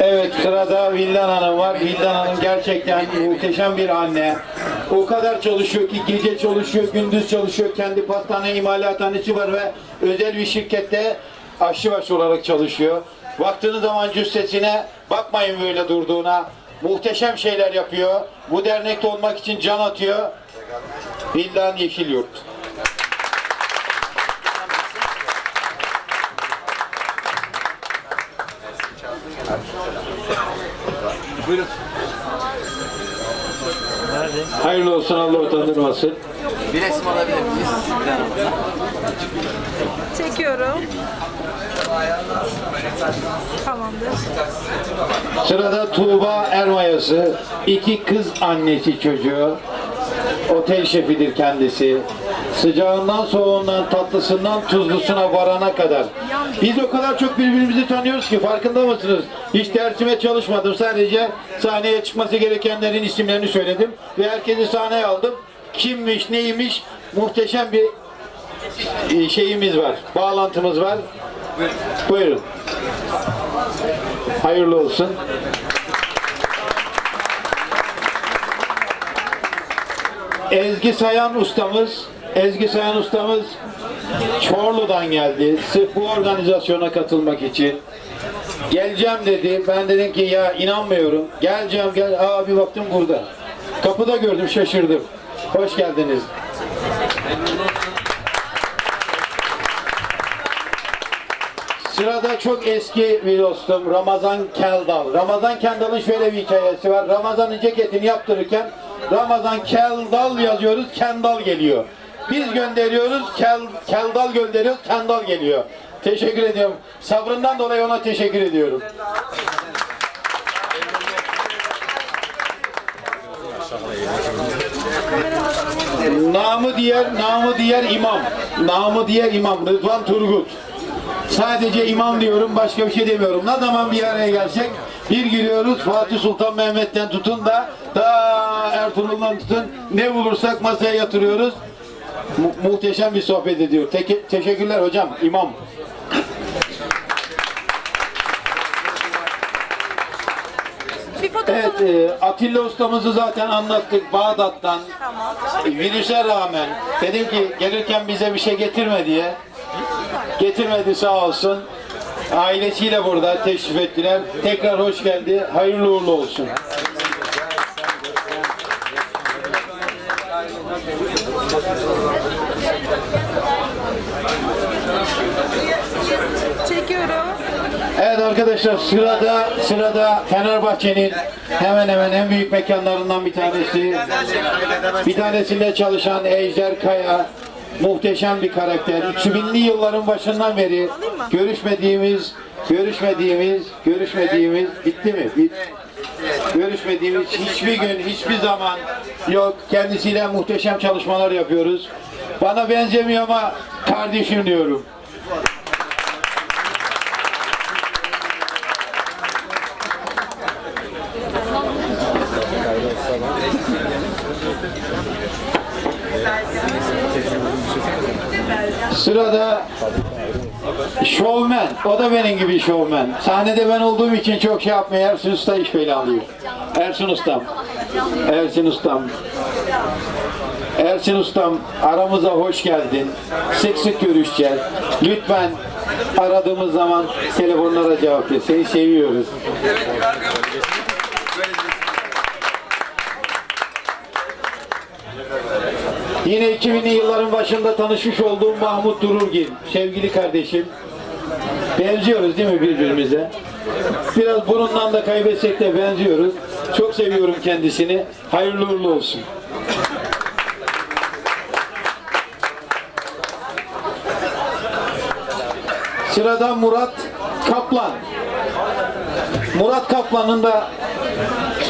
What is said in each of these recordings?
Evet sırada Vildan Hanım var. Vildan Hanım gerçekten muhteşem bir anne. O kadar çalışıyor ki gece çalışıyor, gündüz çalışıyor. Kendi pastane imalathanesi var ve özel bir şirkette aşçıbaşı olarak çalışıyor. Baktığınız zaman cüssesine bakmayın böyle durduğuna. Muhteşem şeyler yapıyor. Bu dernekte olmak için can atıyor. Vildan Yeşilyurt. Hayırlı olsun Allah utandırmasın. Bir resim alabilir miyiz? Çekiyorum. Tamamdır. Sırada Tuğba Ermayası, iki kız annesi çocuğu. Otel şefidir kendisi. Sıcağından, soğuğundan, tatlısından, tuzlusuna varana kadar. Biz o kadar çok birbirimizi tanıyoruz ki farkında mısınız? Hiç dersime çalışmadım. Sadece sahneye çıkması gerekenlerin isimlerini söyledim. Ve herkesi sahneye aldım. Kimmiş, neymiş muhteşem bir e, şeyimiz var. Bağlantımız var. Buyurun. Hayırlı olsun. Ezgi Sayan ustamız, Ezgi Sayan ustamız Çorlu'dan geldi. Sırf bu organizasyona katılmak için. Geleceğim dedi. Ben dedim ki ya inanmıyorum. Geleceğim gel. Aa bir baktım burada. Kapıda gördüm şaşırdım. Hoş geldiniz. Sırada çok eski bir dostum Ramazan Keldal. Ramazan Keldal'ın şöyle bir hikayesi var. Ramazan'ın ceketini yaptırırken Ramazan Keldal yazıyoruz, Kendal geliyor. Biz gönderiyoruz, Kel, Keldal gönderiyoruz, Kendal geliyor. Teşekkür ediyorum. Sabrından dolayı ona teşekkür ediyorum. Namı diğer, namı diğer imam. Namı diğer imam Rıdvan Turgut. Sadece imam diyorum, başka bir şey demiyorum. Ne zaman bir araya gelsek bir giriyoruz Fatih Sultan Mehmet'ten tutun da ta Ertuğrul'dan tutun ne bulursak masaya yatırıyoruz. Mu- muhteşem bir sohbet ediyor. Te- teşekkürler hocam, imam. Evet, e, Atilla ustamızı zaten anlattık Bağdat'tan. Tamam. Virüse rağmen dedim ki gelirken bize bir şey getirme diye. Getirmedi sağ olsun. Ailesiyle burada teşrif ettiler. Tekrar hoş geldi. Hayırlı uğurlu olsun. Arkadaşlar sırada sırada Fenerbahçe'nin hemen hemen en büyük mekanlarından bir tanesi. Bir tanesinde çalışan Ejder Kaya. Muhteşem bir karakter. 2000'li yılların başından beri görüşmediğimiz, görüşmediğimiz, görüşmediğimiz bitti mi? Bit. Görüşmediğimiz hiçbir gün, hiçbir zaman yok. Kendisiyle muhteşem çalışmalar yapıyoruz. Bana benzemiyor ama kardeşim diyorum. Sırada şovmen. O da benim gibi şovmen. Sahnede ben olduğum için çok şey yapmıyor. Ersin Usta iş böyle alıyor. Ersin Ustam. Ersin Ustam. Ersin Ustam aramıza hoş geldin. Sık sık görüşeceğiz. Lütfen aradığımız zaman telefonlara cevap ver. Seni seviyoruz. Yine 2000'li yılların başında tanışmış olduğum Mahmut Dururgil, sevgili kardeşim. Benziyoruz değil mi birbirimize? Biraz burundan da kaybetsek de benziyoruz. Çok seviyorum kendisini. Hayırlı uğurlu olsun. Sırada Murat Kaplan. Murat Kaplan'ın da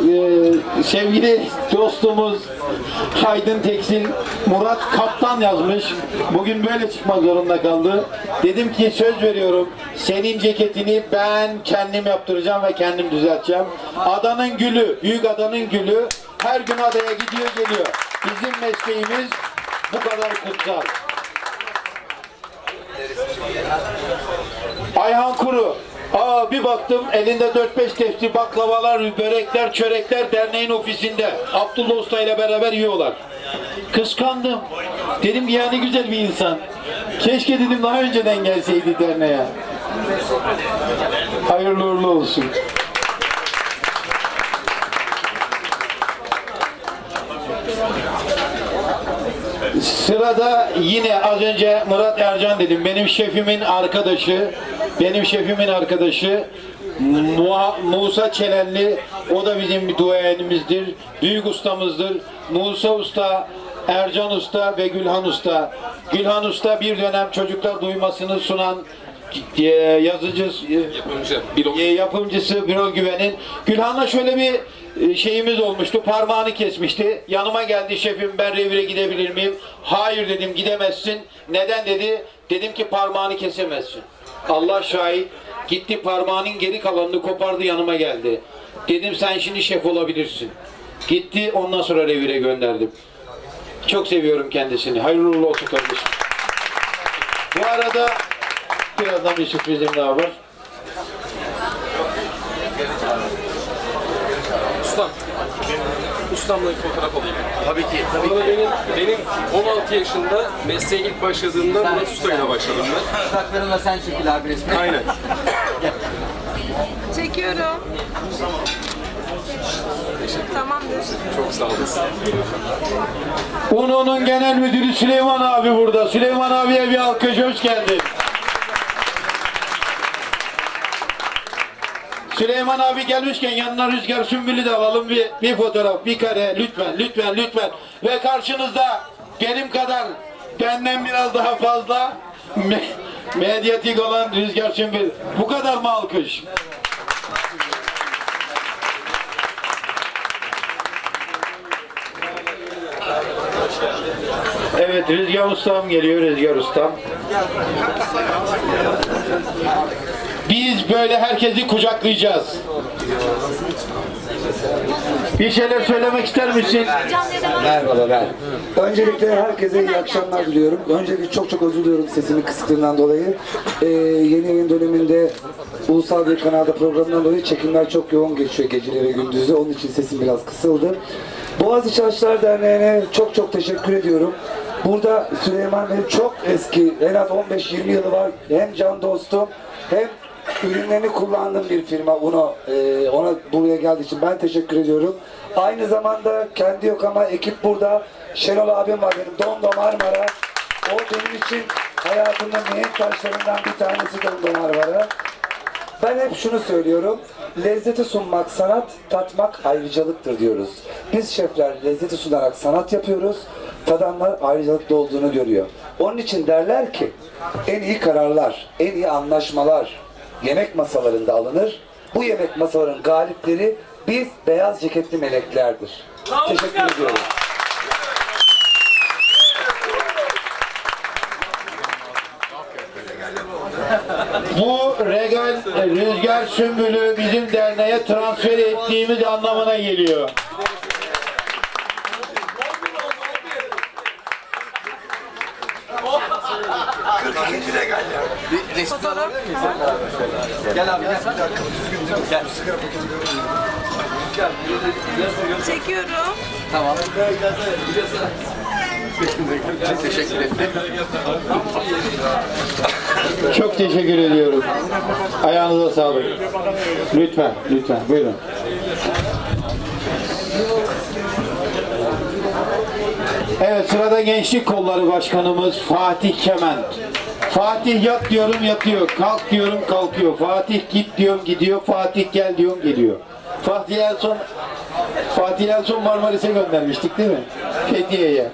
e, sevgili dostumuz Aydın Tekstil Murat Kaptan yazmış. Bugün böyle çıkmak zorunda kaldı. Dedim ki söz veriyorum. Senin ceketini ben kendim yaptıracağım ve kendim düzelteceğim. Adanın gülü, büyük adanın gülü her gün adaya gidiyor geliyor. Bizim mesleğimiz bu kadar kutsal. Ayhan Kuru Aa bir baktım elinde 4-5 tepsi baklavalar, börekler, çörekler derneğin ofisinde. Abdullah Usta ile beraber yiyorlar. Kıskandım. Dedim ki yani güzel bir insan. Keşke dedim daha önceden gelseydi derneğe. Hayırlı uğurlu olsun. Sırada yine az önce Murat Ercan dedim. Benim şefimin arkadaşı, benim şefimin arkadaşı Musa Çelenli. O da bizim bir duayenimizdir. Büyük ustamızdır. Musa Usta, Ercan Usta ve Gülhan Usta. Gülhan Usta bir dönem çocuklar duymasını sunan e, yazıcı, e, yapımcısı Birol Güven'in Gülhan'la şöyle bir şeyimiz olmuştu. Parmağını kesmişti. Yanıma geldi şefim ben revire gidebilir miyim? Hayır dedim gidemezsin. Neden dedi? Dedim ki parmağını kesemezsin. Allah şahit. Gitti parmağının geri kalanını kopardı yanıma geldi. Dedim sen şimdi şef olabilirsin. Gitti ondan sonra revire gönderdim. Çok seviyorum kendisini. Hayırlı olsun kardeşim. Bu arada birazdan bir sürprizim daha var. Ustam. Bir fotoğraf alayım. Tabii ki, tabii Sonra ki. benim, benim 16 yaşında mesleğe ilk başladığımda Murat Usta ile başladım ben. Uçaklarınla sen çekil abi resmi. Aynen. Çekiyorum. Tamamdır. Çok sağ olasın. UNO'nun genel müdürü Süleyman abi burada. Süleyman abiye bir alkış hoş geldin. Süleyman abi gelmişken yanına Rüzgar Sümbül'ü de alalım bir, bir fotoğraf, bir kare lütfen, lütfen, lütfen. Ve karşınızda benim kadar, benden biraz daha fazla me- medyatik olan Rüzgar Sümbül. Bu kadar mı alkış? Evet Rüzgar Ustam geliyor Rüzgar Ustam. Biz böyle herkesi kucaklayacağız. Bir şeyler söylemek ister misin? Merhabalar. Öncelikle herkese iyi akşamlar diliyorum. Öncelikle çok çok özür diliyorum sesimin kısıklığından dolayı. Ee, yeni yayın döneminde Ulusal bir kanalda programından dolayı çekimler çok yoğun geçiyor geceleri ve gündüzü. Onun için sesim biraz kısıldı. Boğaziçi Çalışlar Derneği'ne çok çok teşekkür ediyorum. Burada Süleyman benim çok eski, en az 15-20 yılı var. Hem can dostum hem ürünlerini kullandığım bir firma Uno. Ee, ona buraya geldiği için ben teşekkür ediyorum. Aynı zamanda kendi yok ama ekip burada. Şenol abim var benim. Dondo Marmara. O benim için hayatımın mihenk taşlarından bir tanesi Dondo Marmara. Ben hep şunu söylüyorum. Lezzeti sunmak sanat, tatmak ayrıcalıktır diyoruz. Biz şefler lezzeti sunarak sanat yapıyoruz. Tadanlar ayrıcalıklı olduğunu görüyor. Onun için derler ki en iyi kararlar, en iyi anlaşmalar yemek masalarında alınır. Bu yemek masalarının galipleri biz beyaz ceketli meleklerdir. Teşekkür ediyorum. Bu regal e, rüzgar sümbülü bizim derneğe transfer ettiğimiz anlamına geliyor. Resmi Fotoğraf. alabilir miyiz? Gel abi gel. Gel. Çekiyorum. Tamam. Çok teşekkür ederim. Çok teşekkür ediyorum. Ayağınıza sağlık. Lütfen, lütfen. Buyurun. Evet sırada Gençlik Kolları Başkanımız Fatih Kement. Fatih yat diyorum yatıyor. Kalk diyorum kalkıyor. Fatih git diyorum gidiyor. Fatih gel diyorum geliyor. Fatih en son Fatih en son Marmaris'e göndermiştik değil mi? Fethiye'ye.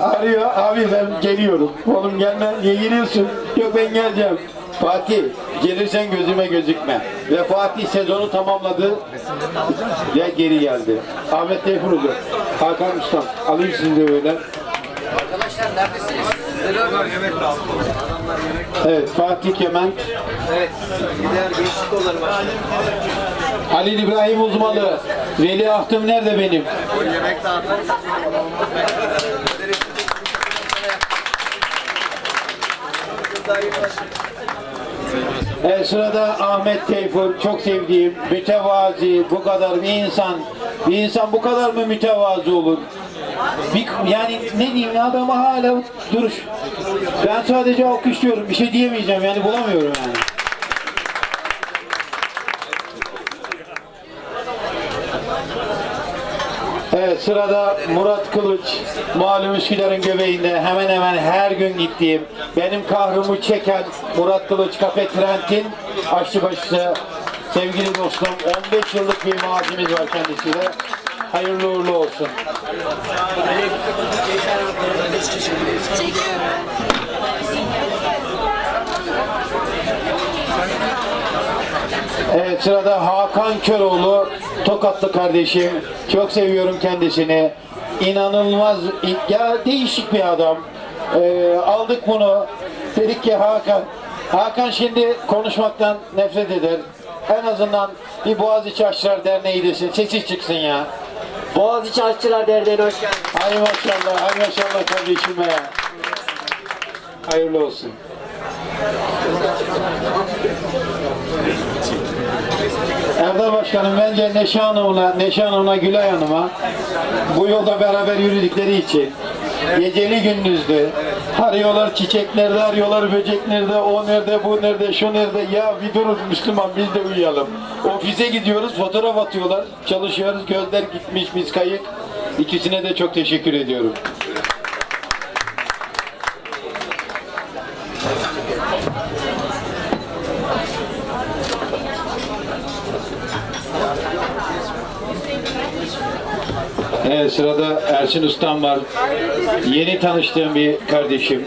Arıyor abi ben geliyorum. Oğlum gelme niye geliyorsun? Yok ben geleceğim. Fatih gelirsen gözüme gözükme. Ve Fatih sezonu tamamladı. Ve geri geldi. Ahmet Tevfur Hoca. Hakan Ustam. Alayım sizi de böyle. Arkadaşlar neredesiniz? Evet Fatih Kement. Evet. Gider gençlik kolları başkanı. Halil İbrahim Uzmalı. Veli Ahtım nerede benim? O yemek dağıtır. E, sırada Ahmet Teyfur, çok sevdiğim, mütevazi, bu kadar bir insan. Bir insan bu kadar mı mütevazi olur? Bir, yani ne diyeyim ya adamı hala duruş. Ben sadece alkışlıyorum, bir şey diyemeyeceğim yani bulamıyorum yani. Evet sırada Murat Kılıç. Malum Üsküdar'ın göbeğinde hemen hemen her gün gittiğim, benim kahrımı çeken Murat Kılıç Kafe Trent'in aşçıbaşısı. Sevgili dostum 15 yıllık bir mazimiz var kendisiyle. Hayırlı uğurlu olsun. Evet sırada Hakan Köroğlu, Tokatlı kardeşim. Çok seviyorum kendisini. İnanılmaz, ya değişik bir adam. Ee, aldık bunu. Dedik ki Hakan, Hakan şimdi konuşmaktan nefret eder. En azından bir Boğaziçi Aşçılar Derneği desin, sesi çıksın ya. Boğaziçi Aşçılar Derneği'ne hoş geldiniz. Hay maşallah, hay maşallah kardeşim ya. Hayırlı olsun. Erdal Başkanım bence Neşe Hanım'la, Neşe Hanım'la Gülay Hanım'a bu yolda beraber yürüdükleri için geceli gündüzdü. Arıyorlar çiçek nerede, arıyorlar böcek nerede, o nerede, bu nerede, şu nerede. Ya bir durun Müslüman biz de uyuyalım. Ofise gidiyoruz, fotoğraf atıyorlar, çalışıyoruz, gözler gitmiş, biz kayık. İkisine de çok teşekkür ediyorum. Evet sırada Ersin Ustam var. Yeni tanıştığım bir kardeşim.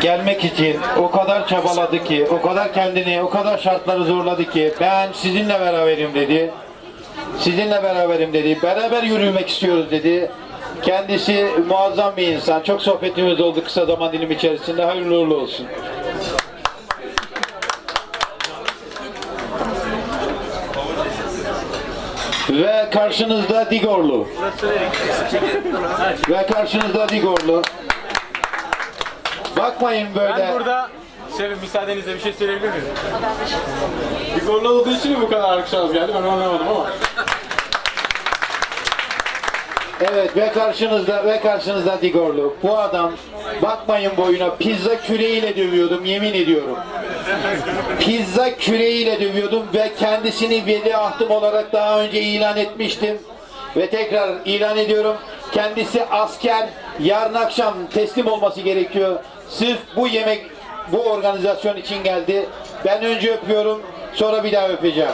Gelmek için o kadar çabaladı ki, o kadar kendini, o kadar şartları zorladı ki ben sizinle beraberim dedi. Sizinle beraberim dedi. Beraber yürümek istiyoruz dedi. Kendisi muazzam bir insan. Çok sohbetimiz oldu kısa zaman dilimi içerisinde. Hayırlı uğurlu olsun. Ve karşınızda Digorlu. Ve karşınızda Digorlu. Bakmayın böyle. Ben burada şefim müsaadenizle bir şey söyleyebilir miyim? Gol olduğu için mi bu kadar alkışlarınız geldi ben anlamadım ama. Evet ve karşınızda ve karşınızda Digorlu. Bu adam bakmayın boyuna pizza küreğiyle dövüyordum yemin ediyorum. Pizza küreğiyle dövüyordum ve kendisini veliahtım olarak daha önce ilan etmiştim. Ve tekrar ilan ediyorum. Kendisi asker. Yarın akşam teslim olması gerekiyor. Sırf bu yemek bu organizasyon için geldi. Ben önce öpüyorum sonra bir daha öpeceğim.